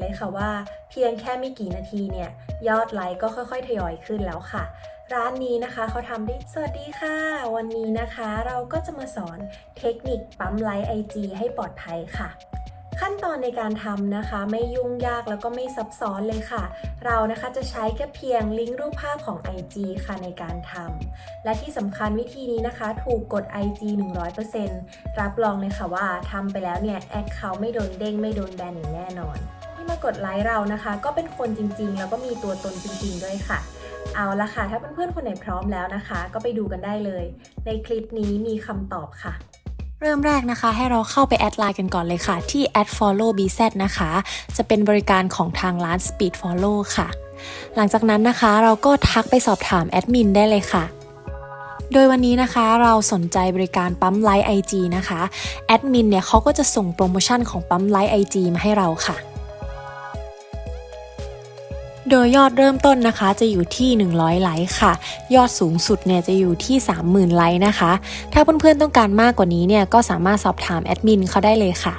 เลยค่ะว่า เพียงแค่ไม่กี่นาทีเนี่ย ยอดไลค์ก็ค่อยๆ ทยอยขึ้นแล้วค่ะ ร้านนี้นะคะเขาทำได้สวัสดีค่ะ วันนี้นะคะเราก็จะมาสอนเทคนิคปั๊มไลค์ไอจีให้ปลอดภัยค่ะขั้นตอนในการทำนะคะ ไม่ยุ่งยากแล้วก็ไม่ซับซ้อนเลยค่ะ เรานะคะจะใช้แค่เพียงลิงก์รูปภาพของ IG ค่ะในการทำและที่สำคัญวิธีนี้นะคะ ถูกกด IG 100%รับรองเลยค่ะว่าทำไปแล้วเนี่ยแอคเคาท์ไม่โดนเด้งไม่โดนแบนอย่างแน่นอน ที่มากดไลค์เรานะคะ ก็เป็นคนจริงๆ แล้วก็มีตัวตนจริงๆด้วยค่ะ เอาละค่ะ ถ้าเพื่อนๆคนไหนพร้อมแล้วนะคะ ก็ไปดูกันได้เลย ในคลิปนี้มีคำตอบค่ะเริ่มแรกนะคะ ให้เราเข้าไปแอดไลน์กันก่อนเลยค่ะ ที่ a d follow bz นะคะ จะเป็นบริการของทางร้าน speed follow ค่ะ หลังจากนั้นนะคะเราก็ทักไปสอบถามแอดมินได้เลยค่ะ โดยวันนี้นะคะเราสนใจบริการปั๊มไลฟ์ IG นะคะแอดมินเนี่ยเขาก็จะส่งโปรโมชั่นของปั๊มไลฟ์ IG มาให้เราค่ะ โดยยอดเริ่มต้นนะคะจะอยู่ที่ 100 ไลค์ค่ะ ยอดสูงสุดเนี่ยจะอยู่ที่ 30,000 ไลค์นะคะ ถ้าเพื่อนๆต้องการมากกว่านี้เนี่ยก็สามารถสอบถามแอดมินเขาได้เลยค่ะ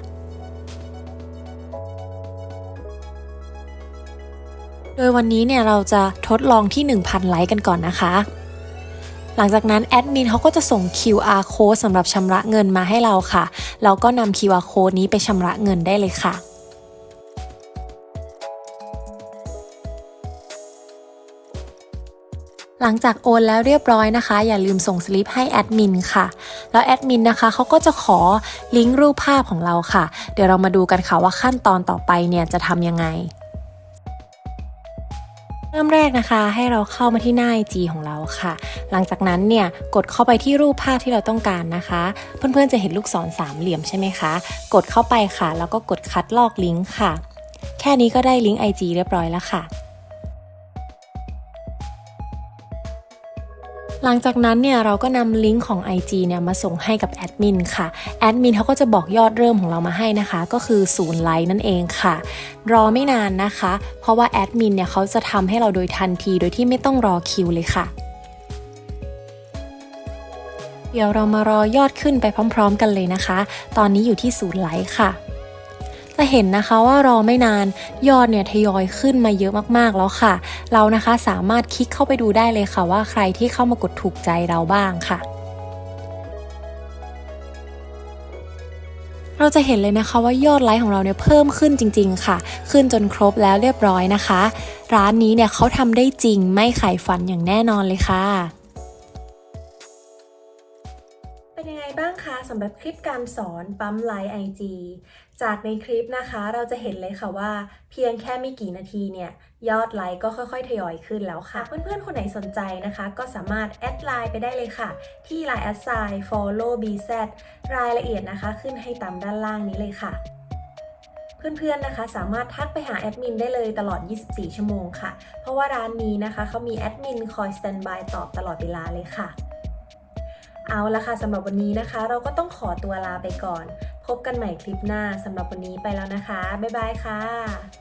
โดยวันนี้เนี่ยเราจะทดลองที่ 1,000 ไลค์กันก่อนนะคะ หลังจากนั้นแอดมินเขาก็จะส่ง QR code สำหรับชำระเงินมาให้เราค่ะ เราก็นำ QR code นี้ไปชำระเงินได้เลยค่ะ หลังจากโอนแล้วเรียบร้อยนะคะ อย่าลืมส่งสลิปให้แอดมินค่ะ แล้วแอดมินนะคะเขาก็จะขอลิงก์รูปภาพของเราค่ะ เดี๋ยวเรามาดูกันค่ะว่าขั้นตอนต่อไปเนี่ยจะทำยังไงเริ่มแรกนะคะให้เราเข้ามาที่หน้า IG ของเราค่ะ หลังจากนั้นเนี่ยกดเข้าไปที่รูปภาพที่เราต้องการนะคะ เพื่อนๆจะเห็นลูกศรสามเหลี่ยมใช่ไหมคะ กดเข้าไปค่ะ แล้วก็กดคัดลอกลิงก์ค่ะ แค่นี้ก็ได้ลิงก์ IG เรียบร้อยแล้วค่ะ หลังจากนั้นเนี่ยเราก็นำลิงก์ของ IG เนี่ยมาส่งให้กับแอดมินค่ะ แอดมินเขาก็จะบอกยอดเริ่มของเรามาให้นะคะ ก็คือ0ไลค์นั่นเองค่ะ รอไม่นานนะคะ เพราะว่าแอดมินเนี่ยเขาจะทำให้เราโดยทันทีโดยที่ไม่ต้องรอคิวเลยค่ะเดี๋ยวเรามารอยอดขึ้นไปพร้อม ๆ กันเลยนะคะ ตอนนี้อยู่ที่0ไลค์ค่ะ จะเห็นนะคะว่ารอไม่นานยอดเนี่ยทยอยขึ้นมาเยอะมากๆแล้วค่ะ เรานะคะสามารถคลิกเข้าไปดูได้เลยค่ะว่าใครที่เข้ามากดถูกใจเราบ้างค่ะเราจะเห็นเลยนะคะว่ายอดไลค์ของเราเนี่ยเพิ่มขึ้นจริง ๆ ค่ะ ขึ้นจนครบแล้วเรียบร้อยนะคะ ร้านนี้เนี่ยเขาทำได้จริงไม่ขายฝันอย่างแน่นอนเลยค่ะ เป็นยังไงบ้างคะสำหรับคลิปการสอนปั๊มไลค์ไอจีจากในคลิปนะคะเราจะเห็นเลยค่ะว่า เพียงแค่ไม่กี่นาทีเนี่ยยอดไลค์ก็ค่อยๆ ทยอยขึ้นแล้วค่ะ เพื่อนๆ คนไหนสนใจนะคะ ก็สามารถแอดไลน์ไปได้เลยค่ะ ที่ Line แอดไซน์ follow bz รายละเอียดนะคะ ขึ้นให้ตามด้านล่างนี้เลยค่ะ เพื่อนๆนะคะ สามารถทักไปหาแอดมินได้เลยตลอด 24 ชั่วโมงค่ะ เพราะว่าร้านนี้นะคะเขามีแอดมินคอยสแตนบายตอบตลอดเวลาเลยค่ะ เอาละค่ะสำหรับวันนี้นะคะ เราก็ต้องขอตัวลาไปก่อน พบกันใหม่คลิปหน้าสำหรับวันนี้ไปแล้วนะคะ บ๊ายบายค่ะ